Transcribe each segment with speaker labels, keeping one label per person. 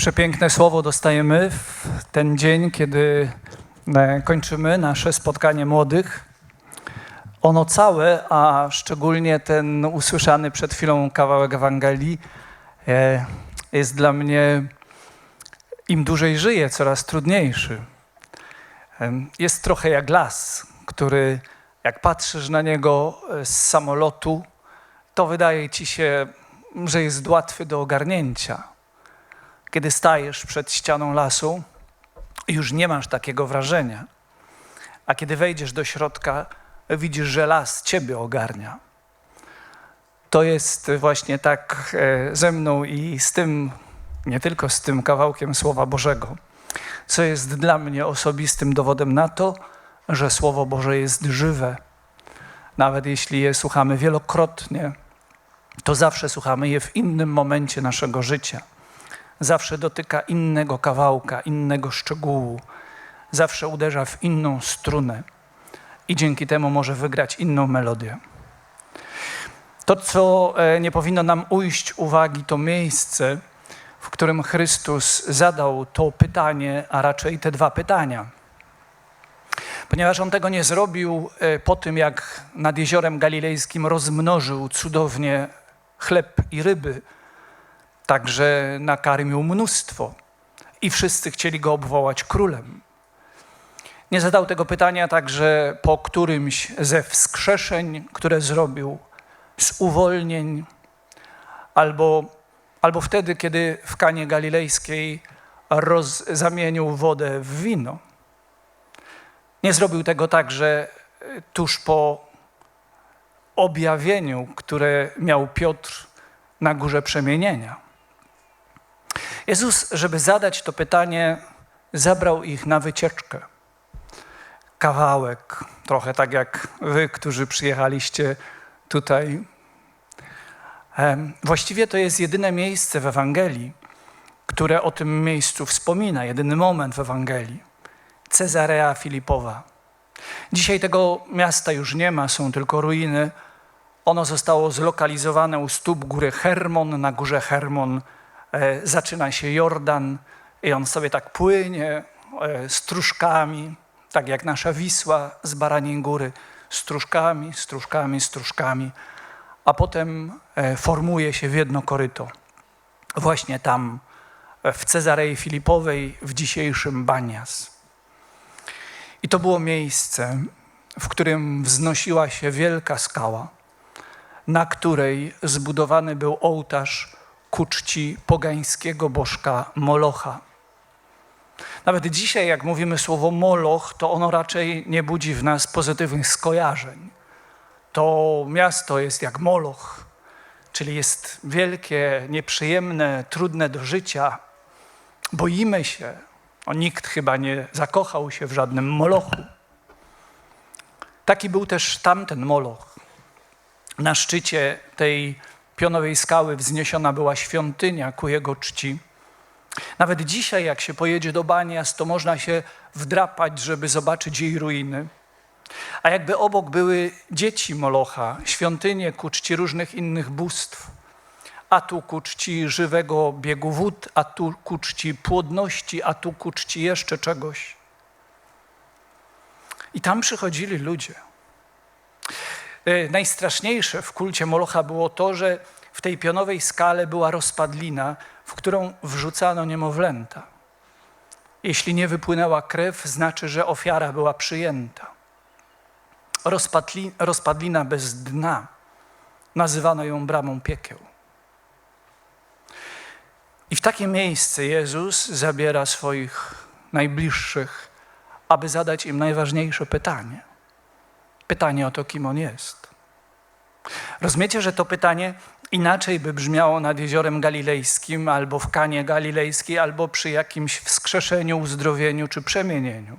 Speaker 1: Przepiękne słowo dostajemy w ten dzień, kiedy e, kończymy nasze spotkanie młodych. Ono całe, a szczególnie ten usłyszany przed chwilą kawałek Ewangelii, e, jest dla mnie, im dłużej żyję, coraz trudniejszy. Em, Jest trochę jak las, który, jak patrzysz na niego e, z samolotu, to wydaje ci się, że jest łatwy do ogarnięcia. Kiedy stajesz przed ścianą lasu, już nie masz takiego wrażenia. A kiedy wejdziesz do środka, widzisz, że las ciebie ogarnia. To jest właśnie tak e, ze mną i z tym, nie tylko z tym kawałkiem Słowa Bożego, co jest dla mnie osobistym dowodem na to, że Słowo Boże jest żywe. Nawet jeśli je słuchamy wielokrotnie, to zawsze słuchamy je w innym momencie naszego życia. Zawsze dotyka innego kawałka, innego szczegółu, zawsze uderza w inną strunę i dzięki temu może wygrać inną melodię. To, co e, nie powinno nam ujść uwagi, to miejsce, w którym Chrystus zadał to pytanie, a raczej te dwa pytania. Ponieważ on tego nie zrobił e, po tym, jak nad jeziorem galilejskim rozmnożył cudownie chleb i ryby, także nakarmił mnóstwo i wszyscy chcieli go obwołać królem. Nie zadał tego pytania także po którymś ze wskrzeszeń, które zrobił, z uwolnień, albo, albo wtedy, kiedy w Kanie Galilejskiej roz, zamienił wodę w wino. Nie zrobił tego także e, tuż po objawieniu, które miał Piotr na górze przemienienia. Jezus, żeby zadać to pytanie, zabrał ich na wycieczkę. Kawałek, trochę tak jak wy, którzy przyjechaliście tutaj. Właściwie to jest jedyne miejsce w Ewangelii, które o tym miejscu wspomina, jedyny moment w Ewangelii. Cezarea Filipowa. Dzisiaj tego miasta już nie ma, są tylko ruiny. Ono zostało zlokalizowane u stóp góry Hermon. Na górze Hermon zaczyna się Jordan i on sobie tak płynie e, stróżkami, tak jak nasza Wisła z Baraniej Góry, stróżkami, stróżkami, stróżkami, a potem e, formuje się w jedno koryto. Właśnie tam, e, w Cezarei Filipowej, w dzisiejszym Banias. I to było miejsce, w którym wznosiła się wielka skała, na której zbudowany był ołtarz ku czci pogańskiego bożka Molocha. Nawet dzisiaj, jak mówimy słowo Moloch, to ono raczej nie budzi w nas pozytywnych skojarzeń. To miasto jest jak Moloch, czyli jest wielkie, nieprzyjemne, trudne do życia. Boimy się. O, nikt chyba nie zakochał się w żadnym Molochu. Taki był też tamten Moloch. Na szczycie tej pionowej skały wzniesiona była świątynia ku jego czci. Nawet dzisiaj, jak się pojedzie do Banias, to można się wdrapać, żeby zobaczyć jej ruiny. A jakby obok były dzieci Molocha, świątynie ku czci różnych innych bóstw, a tu ku czci żywego biegu wód, a tu ku czci płodności, a tu ku czci jeszcze czegoś. I tam przychodzili ludzie. E, Najstraszniejsze w kulcie Molocha było to, że w tej pionowej skale była rozpadlina, w którą wrzucano niemowlęta. Jeśli nie wypłynęła krew, znaczy, że ofiara była przyjęta. Rozpadli, rozpadlina bez dna, nazywano ją bramą piekieł. I w takie miejsce Jezus zabiera swoich najbliższych, aby zadać im najważniejsze pytanie. Pytanie o to, kim On jest. Rozumiecie, że to pytanie inaczej by brzmiało nad jeziorem galilejskim, albo w Kanie Galilejskiej, albo przy jakimś wskrzeszeniu, uzdrowieniu czy przemienieniu.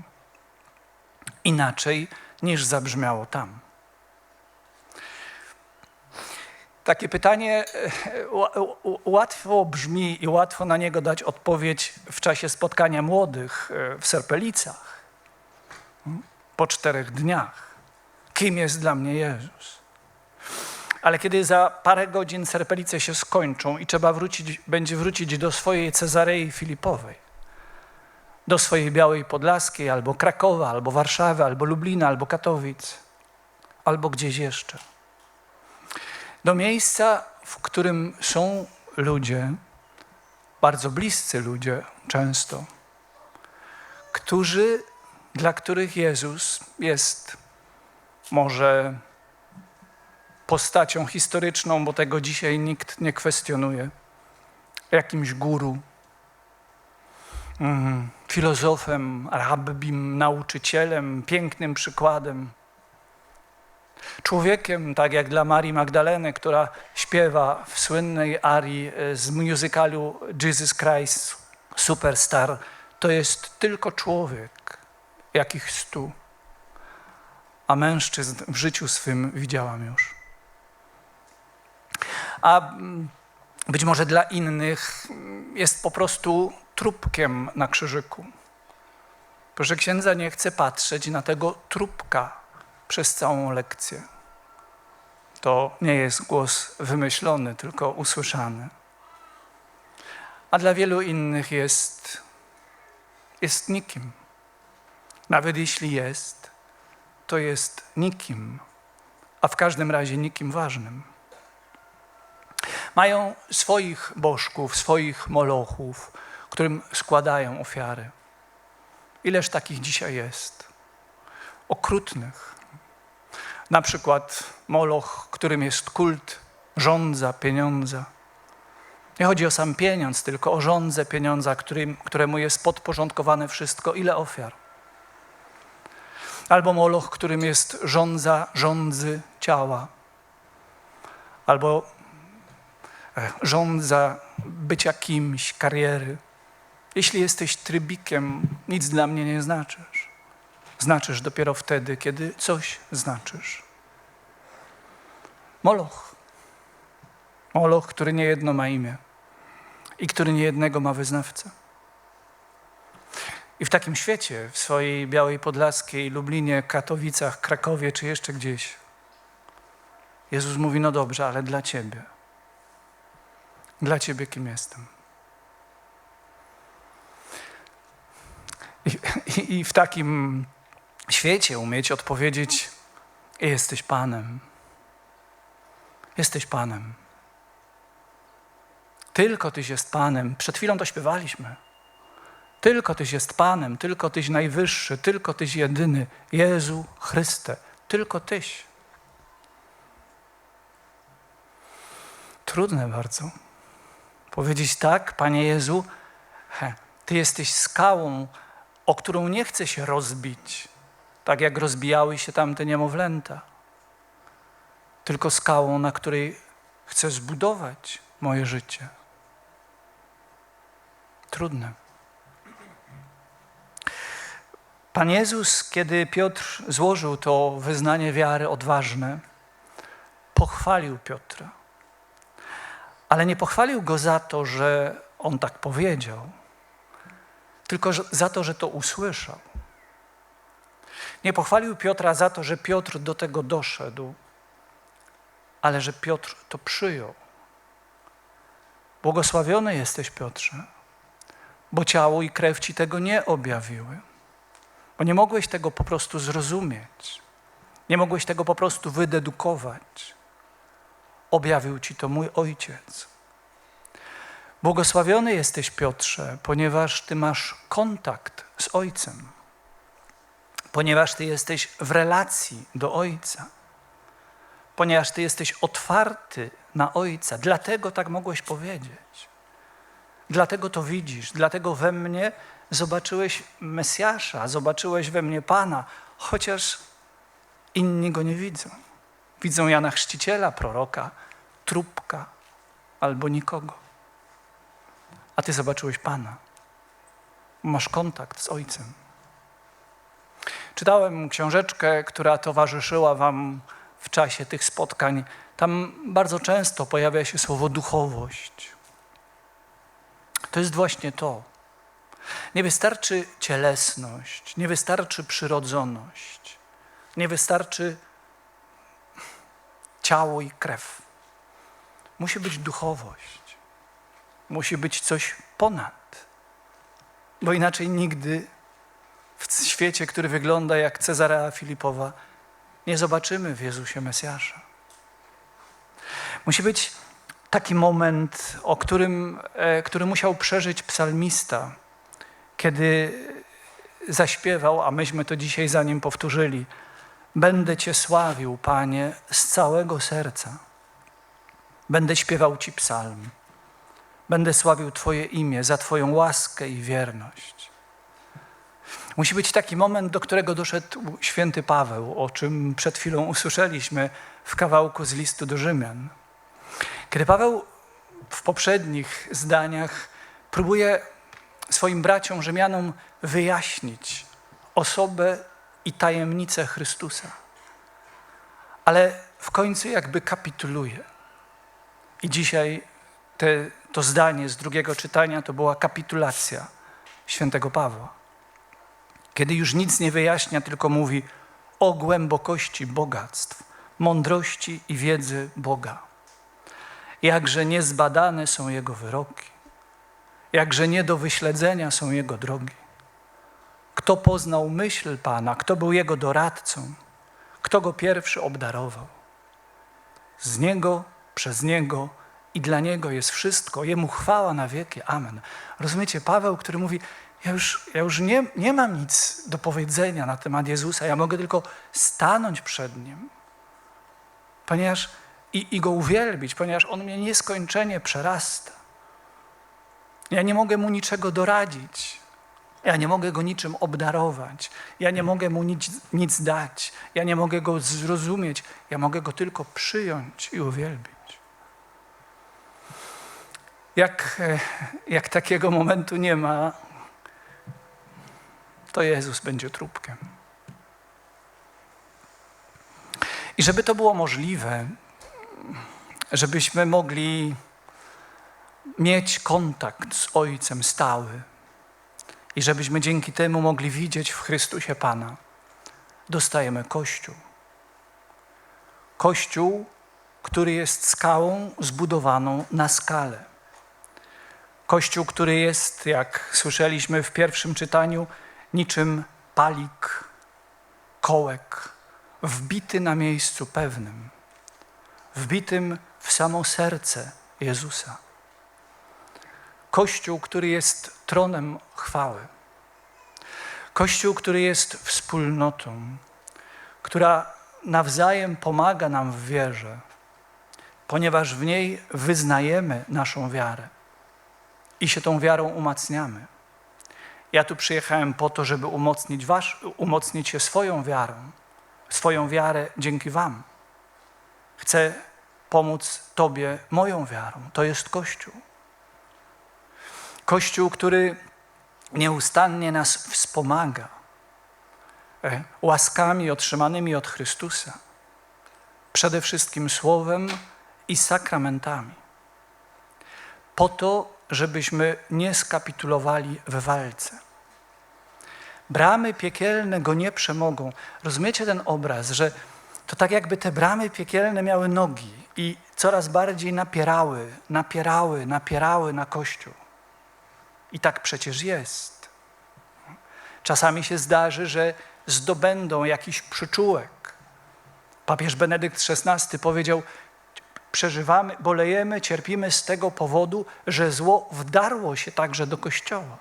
Speaker 1: Inaczej niż zabrzmiało tam. Takie pytanie e, ł- łatwo brzmi i łatwo na niego dać odpowiedź w czasie spotkania młodych e, w Serpelicach. Po czterech dniach. Kim jest dla mnie Jezus? Ale kiedy za parę godzin serpelice się skończą i trzeba wrócić, będzie wrócić do swojej Cezarei Filipowej, do swojej Białej Podlaskiej, albo Krakowa, albo Warszawy, albo Lublina, albo Katowic, albo gdzieś jeszcze. Do miejsca, w którym są ludzie, bardzo bliscy ludzie często, którzy, dla których Jezus jest może postacią historyczną, bo tego dzisiaj nikt nie kwestionuje, jakimś guru, mm, filozofem, rabbim, nauczycielem, pięknym przykładem. Człowiekiem, tak jak dla Marii Magdaleny, która śpiewa w słynnej arii e, z musicalu Jesus Christ Superstar, to jest tylko człowiek, jakich stu. A mężczyzn w życiu swym widziałam już. A mm, być może dla innych jest po prostu trupkiem na krzyżyku. Proszę księdza nie chce patrzeć na tego trupka przez całą lekcję. To nie jest głos wymyślony, tylko usłyszany. A dla wielu innych jest, jest nikim. Nawet jeśli jest, to jest nikim, a w każdym razie nikim ważnym. Mają swoich bożków, swoich molochów, którym składają ofiary. Ileż takich dzisiaj jest? Okrutnych. Na przykład moloch, którym jest kult rządza, pieniądza. Nie chodzi o sam pieniądz, tylko o rządzę pieniądza, którym, któremu jest podporządkowane wszystko. Ile ofiar? Albo moloch, którym jest rządza, rządzy ciała. Albo e, rządza bycia kimś, kariery. Jeśli jesteś trybikiem, nic dla mnie nie znaczysz. Znaczysz dopiero wtedy, kiedy coś znaczysz. Moloch. Moloch, który nie jedno ma imię i który nie jednego ma wyznawcę. I w takim świecie, w swojej Białej Podlaskiej, Lublinie, Katowicach, Krakowie czy jeszcze gdzieś, Jezus mówi: No dobrze, ale dla Ciebie. Dla Ciebie kim jestem? I, i, I, w takim świecie umieć odpowiedzieć: Jesteś Panem. Jesteś Panem. Tylko Tyś jest Panem. Przed chwilą to śpiewaliśmy. Tylko Tyś jest Panem, tylko Tyś najwyższy, tylko Tyś jedyny. Jezu Chryste, tylko Tyś. Trudne bardzo. Powiedzieć tak, Panie Jezu, he, Ty jesteś skałą, o którą nie chce się rozbić, tak jak rozbijały się tamte niemowlęta, tylko skałą, na której chcę zbudować moje życie. Trudne. Pan Jezus, kiedy Piotr złożył to wyznanie wiary odważne, pochwalił Piotra. Ale nie pochwalił go za to, że on tak powiedział, tylko za to, że to usłyszał. Nie pochwalił Piotra za to, że Piotr do tego doszedł, ale że Piotr to przyjął. Błogosławiony jesteś, Piotrze, bo ciało i krew ci tego nie objawiły, bo nie mogłeś tego po prostu zrozumieć, nie mogłeś tego po prostu wydedukować. Objawił ci to mój ojciec. Błogosławiony jesteś, Piotrze, ponieważ ty masz kontakt z Ojcem, ponieważ ty jesteś w relacji do Ojca, ponieważ ty jesteś otwarty na Ojca. Dlatego tak mogłeś powiedzieć. Dlatego to widzisz, dlatego we mnie zobaczyłeś Mesjasza, zobaczyłeś we mnie Pana, chociaż inni go nie widzą. Widzą Jana Chrzciciela, proroka, trupka albo nikogo. A ty zobaczyłeś Pana. Masz kontakt z Ojcem. Czytałem książeczkę, która towarzyszyła Wam w czasie tych spotkań. Tam bardzo często pojawia się słowo duchowość. To jest właśnie to. Nie wystarczy cielesność, nie wystarczy przyrodzoność, nie wystarczy ciało i krew. Musi być duchowość. Musi być coś ponad. Bo inaczej nigdy w świecie, który wygląda jak Cezarea Filipowa, nie zobaczymy w Jezusie Mesjasza. Musi być taki moment, o którym, e, który musiał przeżyć psalmista, kiedy zaśpiewał, a myśmy to dzisiaj za nim powtórzyli. Będę Cię sławił, Panie, z całego serca. Będę śpiewał Ci psalm. Będę sławił Twoje imię za Twoją łaskę i wierność. Musi być taki moment, do którego doszedł święty Paweł, o czym przed chwilą usłyszeliśmy w kawałku z listu do Rzymian. Kiedy Paweł w poprzednich zdaniach próbuje swoim braciom Rzymianom wyjaśnić osobę i tajemnicę Chrystusa, ale w końcu jakby kapituluje. I dzisiaj te, to zdanie z drugiego czytania to była kapitulacja świętego Pawła. Kiedy już nic nie wyjaśnia, tylko mówi o głębokości bogactw, mądrości i wiedzy Boga. Jakże niezbadane są Jego wyroki, jakże nie do wyśledzenia są Jego drogi. Kto poznał myśl Pana, kto był Jego doradcą, kto Go pierwszy obdarował. Z Niego, przez Niego i dla Niego jest wszystko. Jemu chwała na wieki. Amen. Rozumiecie, Paweł, który mówi, ja już, ja już nie, nie mam nic do powiedzenia na temat Jezusa, ja mogę tylko stanąć przed Nim, ponieważ i, i Go uwielbić, ponieważ On mnie nieskończenie przerasta. Ja nie mogę Mu niczego doradzić. Ja nie mogę Go niczym obdarować. Ja nie mogę Mu nic, nic dać. Ja nie mogę Go zrozumieć. Ja mogę Go tylko przyjąć i uwielbić. Jak, e, jak takiego momentu nie ma, to Jezus będzie trupkiem. I żeby to było możliwe, żebyśmy mogli mieć kontakt z Ojcem stały i żebyśmy dzięki temu mogli widzieć w Chrystusie Pana, dostajemy Kościół. Kościół, który jest skałą zbudowaną na skalę. Kościół, który jest, jak słyszeliśmy w pierwszym czytaniu, niczym palik, kołek, wbity na miejscu pewnym, wbitym w samo serce Jezusa. Kościół, który jest tronem chwały. Kościół, który jest wspólnotą, która nawzajem pomaga nam w wierze, ponieważ w niej wyznajemy naszą wiarę i się tą wiarą umacniamy. Ja tu przyjechałem po to, żeby umocnić, wasz, umocnić się swoją wiarą, swoją wiarę dzięki Wam. Chcę pomóc Tobie moją wiarą. To jest Kościół. Kościół, który nieustannie nas wspomaga e, łaskami otrzymanymi od Chrystusa, przede wszystkim Słowem i sakramentami, po to, żebyśmy nie skapitulowali w walce. Bramy piekielne go nie przemogą. Rozumiecie ten obraz, że to tak jakby te bramy piekielne miały nogi i coraz bardziej napierały, napierały, napierały na Kościół. I tak przecież jest. Czasami się zdarzy, że zdobędą jakiś przyczółek. Papież Benedykt XVI powiedział: Przeżywamy, bolejemy, cierpimy z tego powodu, że zło wdarło się także do Kościoła.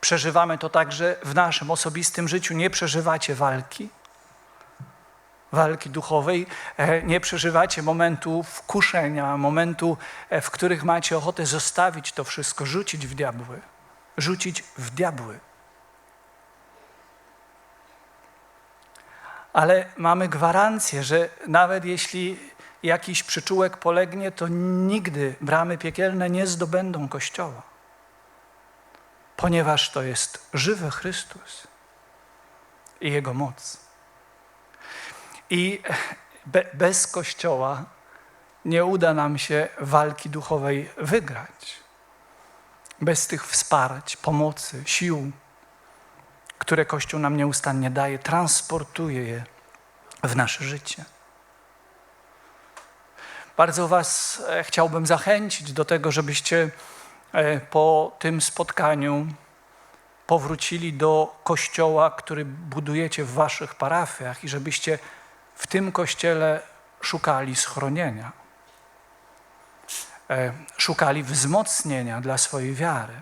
Speaker 1: Przeżywamy to także w naszym osobistym życiu. Nie przeżywacie walki, walki duchowej, e, nie przeżywacie momentu wkuszenia, momentu, e, w których macie ochotę zostawić to wszystko, rzucić w diabły. Rzucić w diabły. Ale mamy gwarancję, że nawet jeśli jakiś przyczółek polegnie, to nigdy bramy piekielne nie zdobędą Kościoła, ponieważ to jest żywy Chrystus i Jego moc. I be, bez Kościoła nie uda nam się walki duchowej wygrać. Bez tych wsparć, pomocy, sił, które Kościół nam nieustannie daje, transportuje je w nasze życie. Bardzo Was e, chciałbym zachęcić do tego, żebyście e, po tym spotkaniu powrócili do kościoła, który budujecie w Waszych parafiach i żebyście w tym kościele szukali schronienia, e, szukali wzmocnienia dla swojej wiary,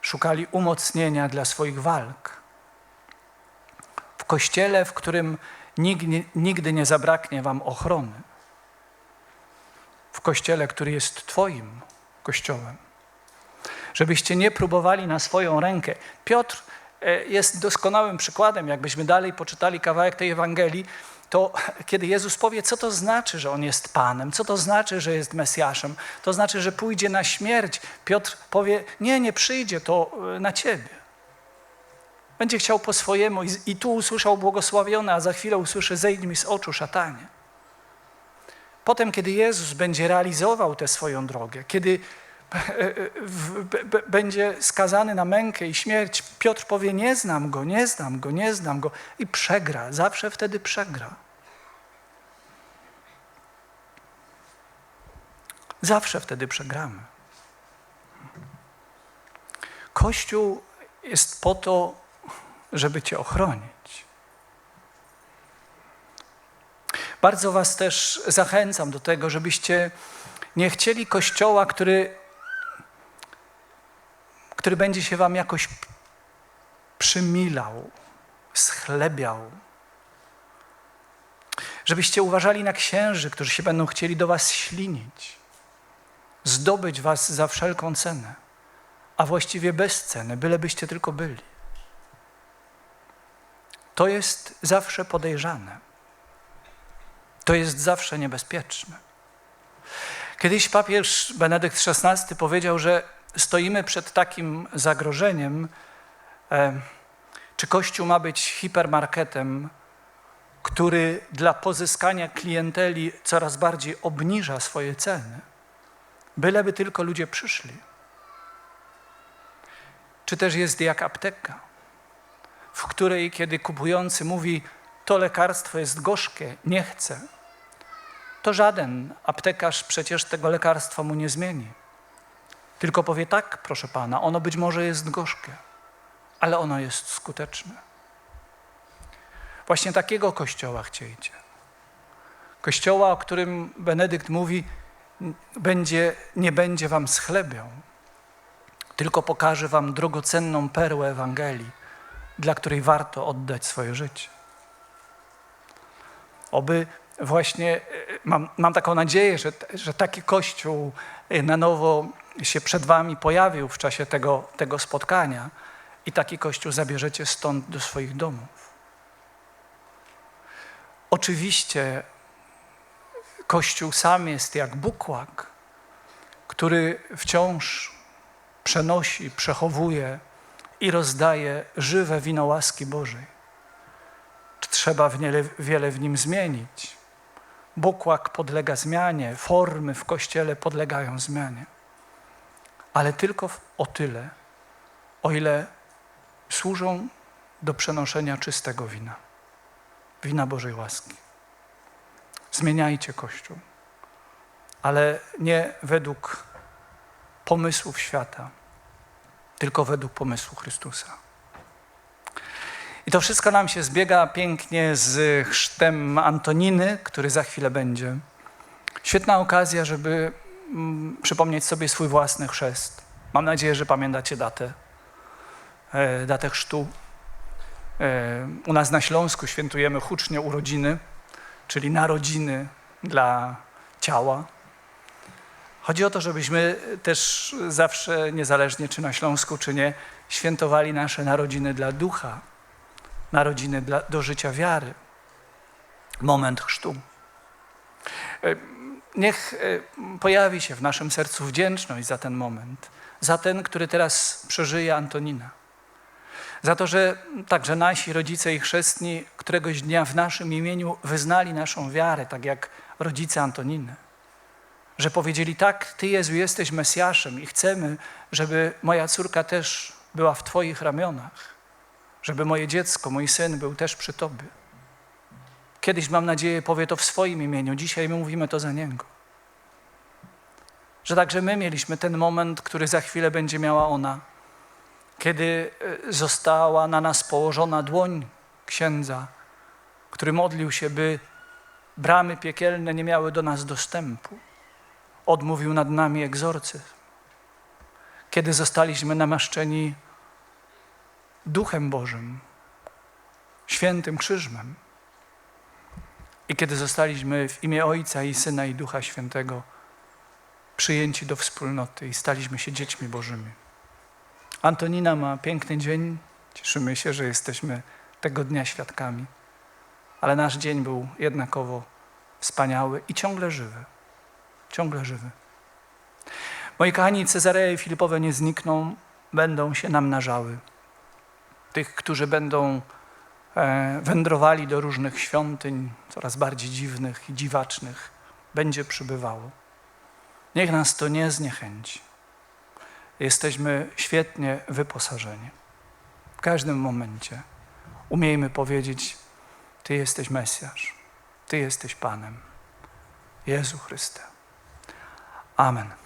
Speaker 1: szukali umocnienia dla swoich walk. W kościele, w którym nigdy, nigdy nie zabraknie Wam ochrony w kościele, który jest Twoim kościołem. Żebyście nie próbowali na swoją rękę. Piotr jest doskonałym przykładem, jakbyśmy dalej poczytali kawałek tej Ewangelii, to kiedy Jezus powie, co to znaczy, że On jest Panem, co to znaczy, że jest Mesjaszem, to znaczy, że pójdzie na śmierć. Piotr powie, nie, nie przyjdzie to e, na Ciebie. Będzie chciał po swojemu i, i tu usłyszał błogosławione, a za chwilę usłyszy, zejdź mi z oczu, szatanie. Potem, kiedy Jezus będzie realizował tę swoją drogę, kiedy będzie skazany na mękę i śmierć, Piotr powie: Nie znam go, nie znam go, nie znam go i przegra. Zawsze wtedy przegra. Zawsze wtedy przegramy. Kościół jest po to, żeby Cię ochronić. Bardzo Was też zachęcam do tego, żebyście nie chcieli kościoła, który, który będzie się Wam jakoś przymilał, schlebiał. Żebyście uważali na księży, którzy się będą chcieli do Was ślinić, zdobyć Was za wszelką cenę, a właściwie bez ceny, bylebyście tylko byli. To jest zawsze podejrzane to jest zawsze niebezpieczne. Kiedyś papież Benedykt XVI powiedział, że stoimy przed takim zagrożeniem, e, czy Kościół ma być hipermarketem, który dla pozyskania klienteli coraz bardziej obniża swoje ceny, byleby tylko ludzie przyszli. Czy też jest jak apteka, w której kiedy kupujący mówi, to lekarstwo jest gorzkie, nie chcę, to żaden aptekarz przecież tego lekarstwa mu nie zmieni. Tylko powie tak, proszę pana, ono być może jest gorzkie, ale ono jest skuteczne. Właśnie takiego kościoła chciejcie. Kościoła, o którym Benedykt mówi, będzie, nie będzie wam schlebiał, tylko pokaże wam drogocenną perłę Ewangelii, dla której warto oddać swoje życie. Oby właśnie e, mam, mam taką nadzieję, że, że taki Kościół e, na nowo się przed Wami pojawił w czasie tego, tego spotkania i taki Kościół zabierzecie stąd do swoich domów. Oczywiście Kościół sam jest jak bukłak, który wciąż przenosi, przechowuje i rozdaje żywe wino łaski Bożej. Trzeba wiele w nim zmienić Bukłak podlega zmianie, formy w kościele podlegają zmianie. Ale tylko o tyle, o ile służą do przenoszenia czystego wina, wina Bożej łaski. Zmieniajcie Kościół, ale nie według pomysłów świata, tylko według pomysłu Chrystusa. I to wszystko nam się zbiega pięknie z chrztem Antoniny, który za chwilę będzie. Świetna okazja, żeby przypomnieć sobie swój własny chrzest. Mam nadzieję, że pamiętacie datę, e, datę chrztu. E, u nas na Śląsku świętujemy hucznie urodziny, czyli narodziny dla ciała. Chodzi o to, żebyśmy też zawsze, niezależnie czy na Śląsku, czy nie, świętowali nasze narodziny dla ducha, narodziny dla, do życia wiary. Moment chrztu. Niech e, pojawi się w naszym sercu wdzięczność za ten moment, za ten, który teraz przeżyje Antonina. Za to, że także nasi rodzice i chrzestni któregoś dnia w naszym imieniu wyznali naszą wiarę, tak jak rodzice Antoniny. Że powiedzieli: Tak, Ty, Jezu, jesteś Mesjaszem i chcemy, żeby moja córka też była w Twoich ramionach żeby moje dziecko, mój syn był też przy Tobie. Kiedyś, mam nadzieję, powie to w swoim imieniu. Dzisiaj my mówimy to za Niego. Że także my mieliśmy ten moment, który za chwilę będzie miała ona, kiedy e, została na nas położona dłoń księdza, który modlił się, by bramy piekielne nie miały do nas dostępu. Odmówił nad nami egzorcyzm. Kiedy zostaliśmy namaszczeni Duchem Bożym, świętym krzyżmem. I kiedy zostaliśmy w imię Ojca i Syna i Ducha Świętego przyjęci do wspólnoty i staliśmy się dziećmi Bożymi. Antonina ma piękny dzień. Cieszymy się, że jesteśmy tego dnia świadkami. Ale nasz dzień był jednakowo wspaniały i ciągle żywy. Ciągle żywy. Moi kochani, Cezareje Filipowe nie znikną, będą się namnażały. Tych, którzy będą wędrowali do różnych świątyń, coraz bardziej dziwnych i dziwacznych, będzie przybywało. Niech nas to nie zniechęci. Jesteśmy świetnie wyposażeni. W każdym momencie umiejmy powiedzieć: Ty jesteś Mesjasz, Ty jesteś Panem. Jezu Chryste. Amen.